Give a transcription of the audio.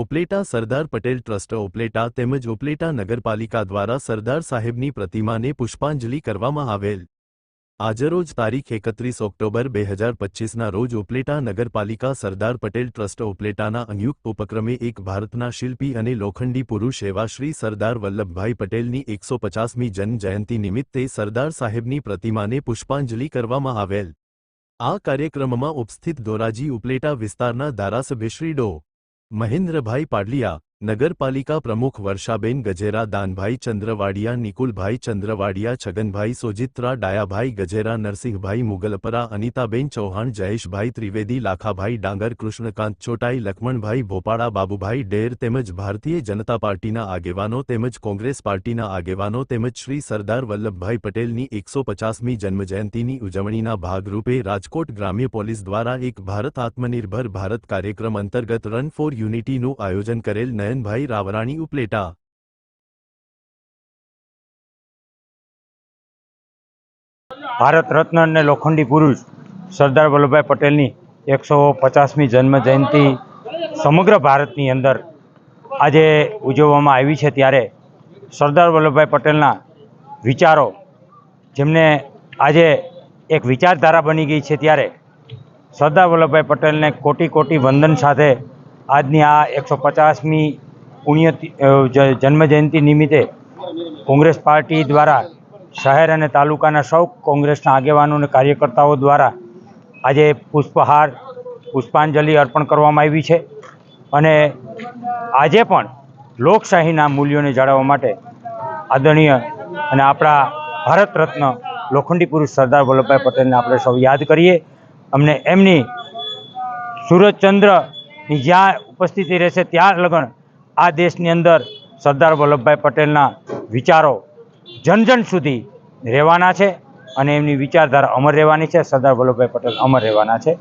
Upleta Sardar Patel trust Upleta તેમજ ઉપલેટા નગરપાલિકા દ્વારા સરદાર સાહેબની પ્રતિમાને પુષ્પાંજલિ કરવામાં આવેલ. આજરોજ તારીખ એકત્રીસ ઓક્ટોબર બે હજાર પચીસના રોજ ઉપલેટા નગરપાલિકા સરદાર પટેલ ટ્રસ્ટ ઉપલેટાના સંયુક્ત ઉપક્રમે એક ભારતના શિલ્પી અને લોખંડી પુરુષ એવા શ્રી સરદાર વલ્લભભાઈ પટેલની એકસો પચાસમી જન્મજયંતિ નિમિત્તે સરદાર સાહેબની પ્રતિમાને પુષ્પાંજલિ કરવામાં આવેલ. આ કાર્યક્રમમાં ઉપસ્થિત ધોરાજી ઉપલેટા વિસ્તારના ધારાસભ્ય શ્રી ડો. મહેન્દ્રભાઈ પાડલિયા નગરપાલિકા પ્રમુખ વર્ષાબેન ગજેરા, દાનભાઈ ચંદ્રવાડિયા, નિકુલભાઈ ચંદ્રવાડિયા, છગનભાઈ સોજિત્રા, ડાયાભાઈ ગજેરા, નરસિંહભાઈ મુગલપરા, અનિતાબેન ચૌહાણ, જયેશભાઈ ત્રિવેદી, લાખાભાઈ ડાંગર, કૃષ્ણકાંત ચોટાઈ, લખમણભાઈ ભોપાળા, બાબુભાઈ ડેર તેમજ ભારતીય જનતા પાર્ટીના આગેવાનો તેમજ કોંગ્રેસ પાર્ટીના આગેવાનો તેમજ શ્રી સરદાર વલ્લભભાઈ પટેલની એકસો પચાસમી જન્મજયંતિની ઉજવણીના ભાગરૂપે રાજકોટ ગ્રામ્ય પોલીસ દ્વારા એક ભારત આત્મનિર્ભર ભારત કાર્યક્રમ અંતર્ગત રન ફોર યુનિટીનું આયોજન કરેલ નયનભાઈ રાવરાણી ઉપલેટા. ભારત રત્ન અને લોખંડી પુરુષ સરદાર વલ્લભભાઈ પટેલની એકસો પચાસમી જન્મ જયંતિ સમગ્ર ભારતની અંદર આજે ઉજવવામાં આવી છે ત્યારે સરદાર વલ્લભભાઈ પટેલના વિચારો, જેમને આજે એક વિચારધારા બની ગઈ છે ત્યારે સરદાર વલ્લભભાઈ પટેલને કોટી કોટી વંદન સાથે આજની આ એકસો પચાસમી પુણ્ય જન્મજયંતિ નિમિત્તે કોંગ્રેસ પાર્ટી દ્વારા શહેર અને તાલુકાના સૌ કોંગ્રેસના આગેવાનો અને કાર્યકર્તાઓ દ્વારા આજે પુષ્પહાર, પુષ્પાંજલિ અર્પણ કરવામાં આવી છે. અને આજે પણ લોકશાહીના મૂલ્યોને જાળવવા માટે આદરણીય અને આપણા ભારત રત્ન લોખંડી પુરુષ સરદાર વલ્લભભાઈ પટેલને આપણે સૌ યાદ કરીએ. અમને એમની સૂરજચંદ્રની જ્યાં ઉપસ્થિતિ રહેશે ત્યાં લગન આ દેશની અંદર સરદાર વલ્લભભાઈ પટેલના વિચારો જન જન સુધી રહેવાના છે અને એમની વિચારધારા અમર રહેવાની છે. સરદાર વલ્લભભાઈ પટેલ અમર રહેવાના છે.